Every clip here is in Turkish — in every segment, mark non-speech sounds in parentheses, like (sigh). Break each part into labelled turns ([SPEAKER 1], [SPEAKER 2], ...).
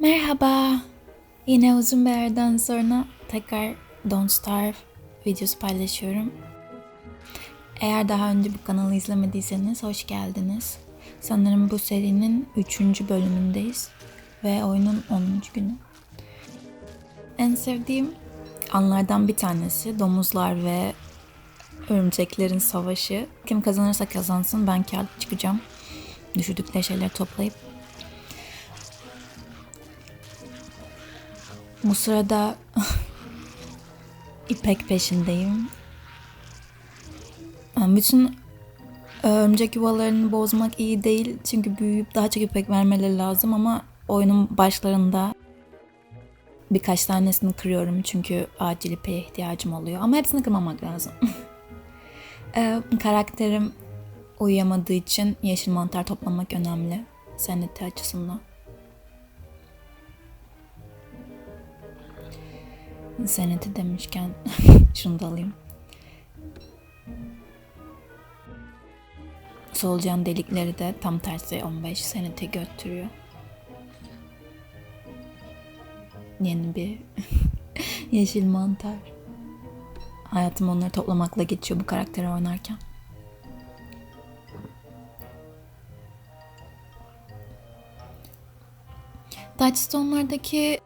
[SPEAKER 1] Merhaba. Yine uzun bir aradan sonra tekrar Don't Starve videosu paylaşıyorum. Eğer daha önce bu kanalı izlemediyseniz hoş geldiniz. Sanırım bu serinin 3. bölümündeyiz ve oyunun 10. günü. En sevdiğim anlardan bir tanesi domuzlar ve örümceklerin savaşı. Kim kazanırsa kazansın ben kağıt çıkacağım. Düşürdükleri şeyleri toplayıp Bu sırada (laughs) ipek peşindeyim. Yani bütün örümcek yuvalarını bozmak iyi değil. Çünkü büyüyüp daha çok ipek vermeleri lazım ama oyunun başlarında birkaç tanesini kırıyorum çünkü acil ipeğe ihtiyacım oluyor. Ama hepsini kırmamak lazım. ee, (laughs) karakterim uyuyamadığı için yeşil mantar toplamak önemli. Sanity açısından. Seneti demişken (laughs) şunu da alayım. Solucan delikleri de tam tersi 15 seneti götürüyor. Yeni bir (laughs) yeşil mantar. Hayatım onları toplamakla geçiyor bu karakteri oynarken. Touchstone'lardaki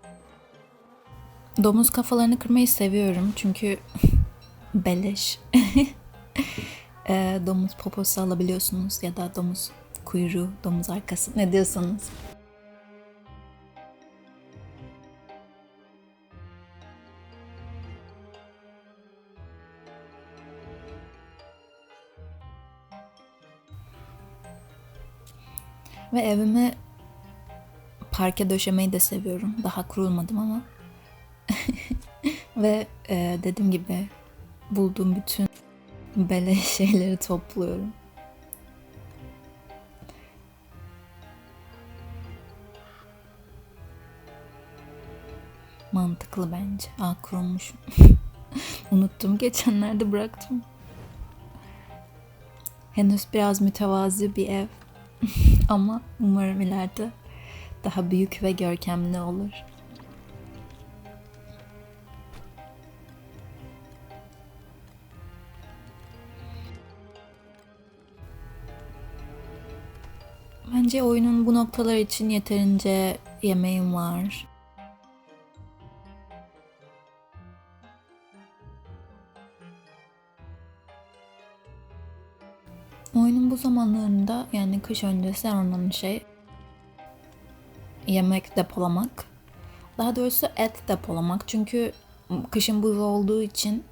[SPEAKER 1] Domuz kafalarını kırmayı seviyorum çünkü (laughs) beleş. (laughs) e, domuz poposu alabiliyorsunuz ya da domuz kuyruğu, domuz arkası ne diyorsanız. Ve evime parke döşemeyi de seviyorum. Daha kurulmadım ama (laughs) Ve e, dediğim gibi bulduğum bütün bele (laughs) şeyleri topluyorum. Mantıklı bence. Aa kurulmuş. (laughs) Unuttum. Geçenlerde bıraktım. Henüz biraz mütevazi bir ev. Ama umarım ileride daha büyük ve görkemli olur. Bence oyunun bu noktalar için yeterince yemeğim var. Oyunun bu zamanlarında yani kış öncesi en önemli şey yemek depolamak. Daha doğrusu et depolamak. Çünkü kışın buz olduğu için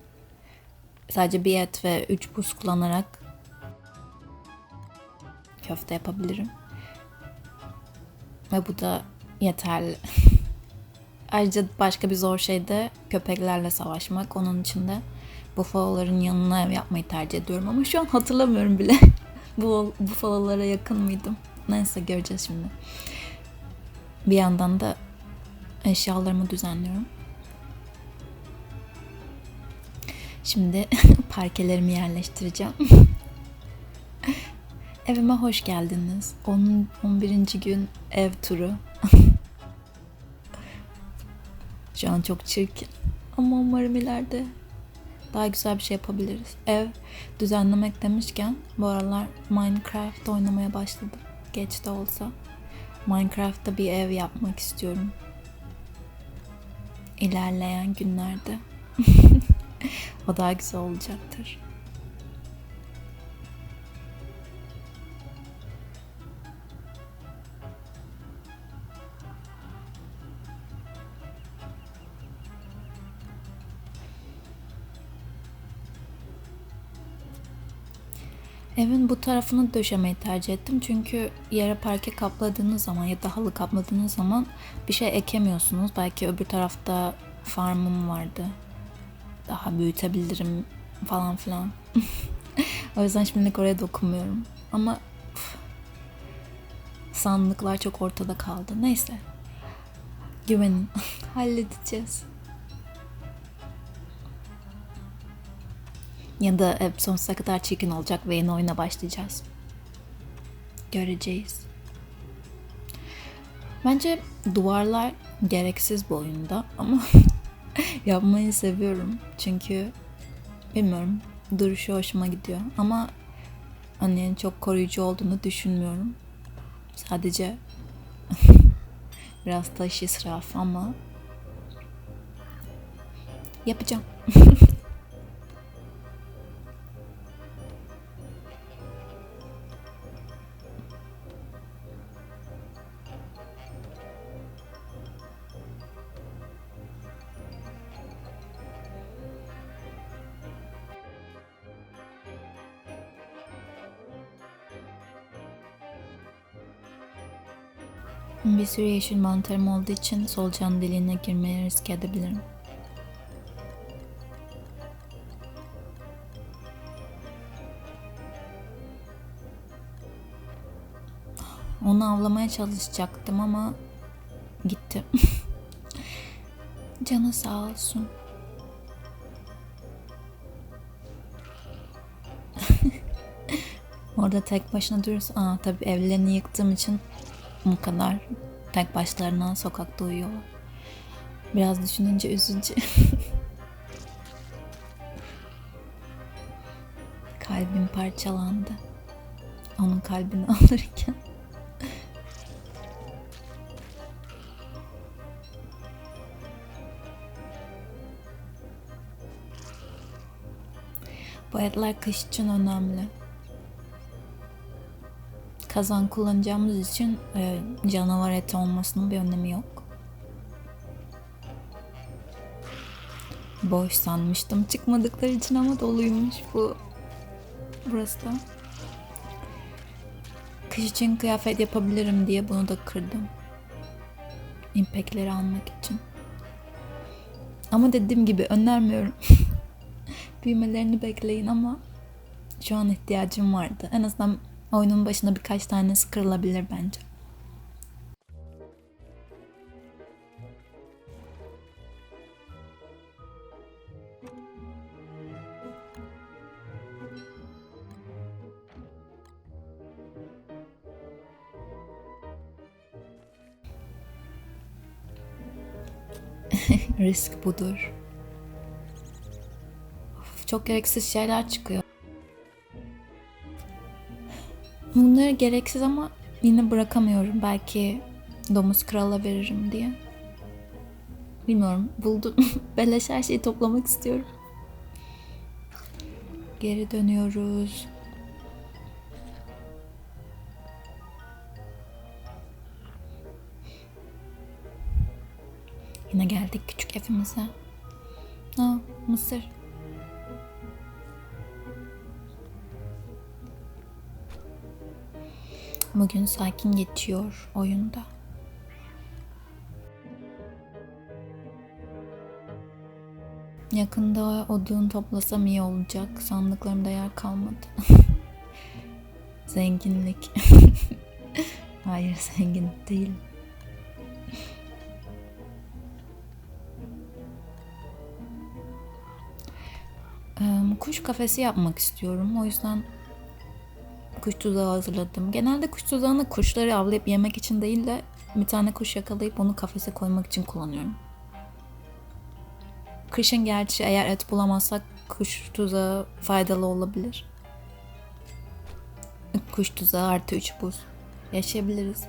[SPEAKER 1] sadece bir et ve üç buz kullanarak köfte yapabilirim. Ve bu da yeterli. (laughs) Ayrıca başka bir zor şey de köpeklerle savaşmak. Onun için de bufaloların yanına ev yapmayı tercih ediyorum. Ama şu an hatırlamıyorum bile. (laughs) bu bufalolara yakın mıydım? Neyse göreceğiz şimdi. Bir yandan da eşyalarımı düzenliyorum. Şimdi (laughs) parkelerimi yerleştireceğim. Evime hoş geldiniz. 10, 11. gün ev turu. (laughs) Şu an çok çirkin. Ama umarım ileride daha güzel bir şey yapabiliriz. Ev düzenlemek demişken bu aralar Minecraft oynamaya başladım. Geç de olsa. Minecraft'ta bir ev yapmak istiyorum. İlerleyen günlerde. (laughs) o daha güzel olacaktır. Evin bu tarafını döşemeyi tercih ettim. Çünkü yere parke kapladığınız zaman ya da halı kapladığınız zaman bir şey ekemiyorsunuz. Belki öbür tarafta farmım vardı. Daha büyütebilirim falan filan. (laughs) o yüzden şimdilik oraya dokunmuyorum. Ama uf, sandıklar çok ortada kaldı. Neyse. Güvenin. (laughs) Halledeceğiz. Ya da hep sonsuza kadar çirkin olacak ve yeni oyuna başlayacağız. Göreceğiz. Bence duvarlar gereksiz bu oyunda ama (laughs) yapmayı seviyorum. Çünkü bilmiyorum duruşu hoşuma gidiyor. Ama hani çok koruyucu olduğunu düşünmüyorum. Sadece (laughs) biraz taş israfı ama yapacağım. (laughs) Bir sürü yeşil mantarım olduğu için solucan deliğine girmeye risk edebilirim. Onu avlamaya çalışacaktım ama gitti. (laughs) Canı sağ olsun. (laughs) Orada tek başına durursa... Aa tabii evlerini yıktığım için bu kadar tek başlarına sokakta uyuyorlar. Biraz düşününce üzücü. (laughs) Kalbim parçalandı. Onun kalbini (laughs) alırken. Bu etler kış için önemli. Kazan kullanacağımız için e, canavar eti olmasının bir önemi yok. Boş sanmıştım çıkmadıkları için ama doluymuş bu. Burası da. Kış için kıyafet yapabilirim diye bunu da kırdım. İmpekleri almak için. Ama dediğim gibi önermiyorum. (laughs) Büyümelerini bekleyin ama şu an ihtiyacım vardı. En azından oyunun başında birkaç tanesi kırılabilir bence. (laughs) Risk budur. Of, çok gereksiz şeyler çıkıyor. Bunları gereksiz ama yine bırakamıyorum. Belki domuz krala veririm diye. Bilmiyorum. Buldum. (laughs) Beleş her şeyi toplamak istiyorum. Geri dönüyoruz. Yine geldik küçük evimize. Aa, mısır. Bugün sakin geçiyor oyunda. Yakında odun toplasam iyi olacak. Sandıklarımda yer kalmadı. (laughs) Zenginlik. (laughs) Hayır zengin değil. Kuş kafesi yapmak istiyorum. O yüzden kuş tuzağı hazırladım. Genelde kuş tuzağını kuşları avlayıp yemek için değil de bir tane kuş yakalayıp onu kafese koymak için kullanıyorum. Kışın gerçi eğer et bulamazsak kuş tuzağı faydalı olabilir. Kuş tuzağı artı 3 buz. Yaşayabiliriz.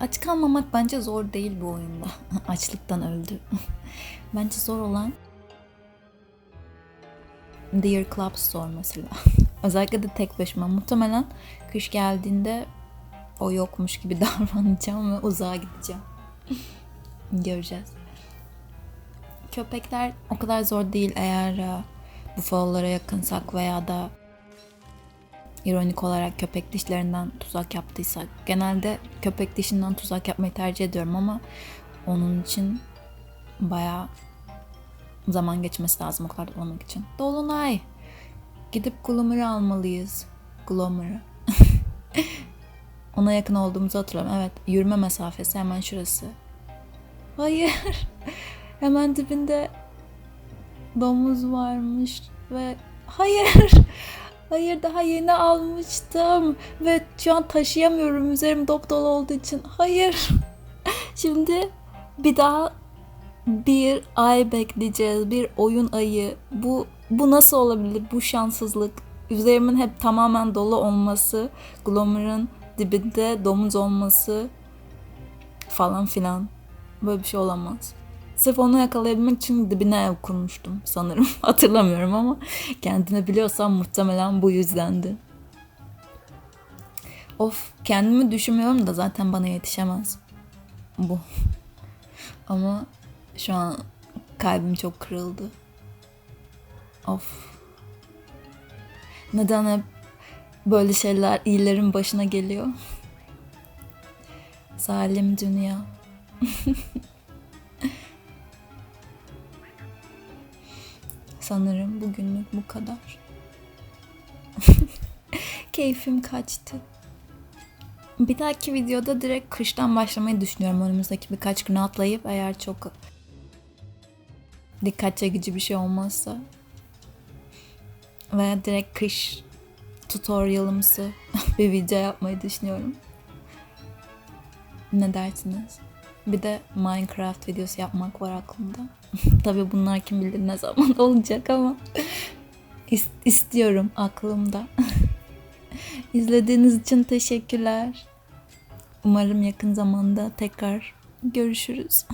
[SPEAKER 1] Aç kalmamak bence zor değil bu oyunda. (laughs) Açlıktan öldü. (laughs) bence zor olan Deer Club Store mesela. (laughs) Özellikle de tek başıma. Muhtemelen kış geldiğinde o yokmuş gibi (laughs) davranacağım ve uzağa gideceğim. (laughs) Göreceğiz. Köpekler o kadar zor değil eğer e, bufalolara yakınsak veya da ironik olarak köpek dişlerinden tuzak yaptıysak. Genelde köpek dişinden tuzak yapmayı tercih ediyorum ama onun için bayağı zaman geçmesi lazım o kadar olmak için. Dolunay. Gidip Glomer'ı almalıyız. Glomer'ı. (laughs) Ona yakın olduğumuzu hatırlıyorum. Evet yürüme mesafesi hemen şurası. Hayır. (laughs) hemen dibinde domuz varmış ve hayır. (laughs) Hayır daha yeni almıştım ve şu an taşıyamıyorum üzerim dop dolu olduğu için. Hayır. Şimdi bir daha bir ay bekleyeceğiz. Bir oyun ayı. Bu bu nasıl olabilir? Bu şanssızlık. Üzerimin hep tamamen dolu olması. Glomer'ın dibinde domuz olması falan filan. Böyle bir şey olamaz. Sırf onu yakalayabilmek için dibine kurmuştum sanırım. (laughs) Hatırlamıyorum ama kendini biliyorsam muhtemelen bu yüzdendi. Of kendimi düşünmüyorum da zaten bana yetişemez. Bu. (laughs) Ama şu an kalbim çok kırıldı. Of. Neden hep böyle şeyler iyilerin başına geliyor? Zalim dünya. (laughs) Sanırım bugünlük bu kadar. (laughs) Keyfim kaçtı. Bir dahaki videoda direkt kıştan başlamayı düşünüyorum. Önümüzdeki birkaç gün atlayıp eğer çok dikkat çekici bir şey olmazsa. Veya direkt kış tutorialımsı (laughs) bir video yapmayı düşünüyorum. Ne dersiniz? Bir de Minecraft videosu yapmak var aklımda. (laughs) Tabii bunlar kim bilir ne zaman (laughs) olacak ama is- istiyorum aklımda. İzlediğiniz için teşekkürler. Umarım yakın zamanda tekrar görüşürüz.